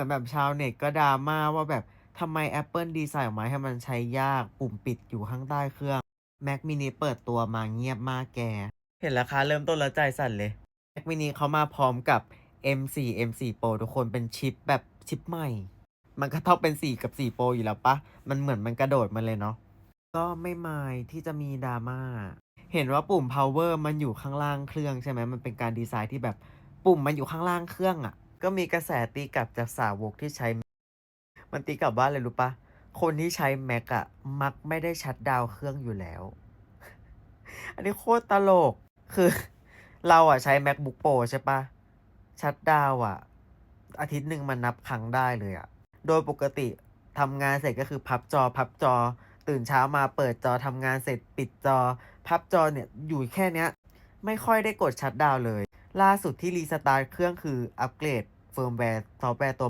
มือนแบบชาวเน็ตก็ดราม่าว่าแบบทำไม Apple ดีไซน์ออกมาให้มันใช้ยากปุ่มปิดอยู่ข้างใต้เครื่อง Mac mini เปิดตัวมาเงียบมากแก เห็นราคาเริ่มต้นแล้วใจสั่นเลย Mac mini เขามาพร้อมกับ M4 M4 Pro ทุกคนเป็นชิปแบบชิปใหม่ มันก็ต้องเป็น 4 กับ 4 Pro อยู่แล้วปะ มันเหมือนมันกระโดดมาเลยเนาะ ก็ไม่มายที่จะมีดราม่า เห็นว่าปุ่ม power มันอยู่ข้างล่างเครื่องใช่ไหม มันเป็นการดีไซน์ที่แบบปุ่มมันอยู่ข้างล่างเครื่องอะ่ะ ก็มีกระแสตีกลับจากสาวกที่ใช้ มันตีกลับว่าอะไรรู้ปะคนที่ใช้ Mac อะมักไม่ได้ชัดดาวเครื่องอยู่แล้ว อันนี้โคตรตลก คือ เราอะใช้ MacBook Pro ใช่ปะชัดดาวอะอาทิตย์หนึ่งมันนับครั้งได้เลยอะโดยปกติทำงานเสร็จก็คือพับจอ พับจอ ตื่นเช้ามาเปิดจอทำงานเสร็จปิดจอ พับจอเนี่ยอยู่แค่เนี้ย ไม่ค่อยได้กดชัดดาวน์เลย ล่าสุดที่รีสตาร์ทเครื่องคืออัปเกรดเฟิร์มแวร์ซอฟต์แวร์ตัว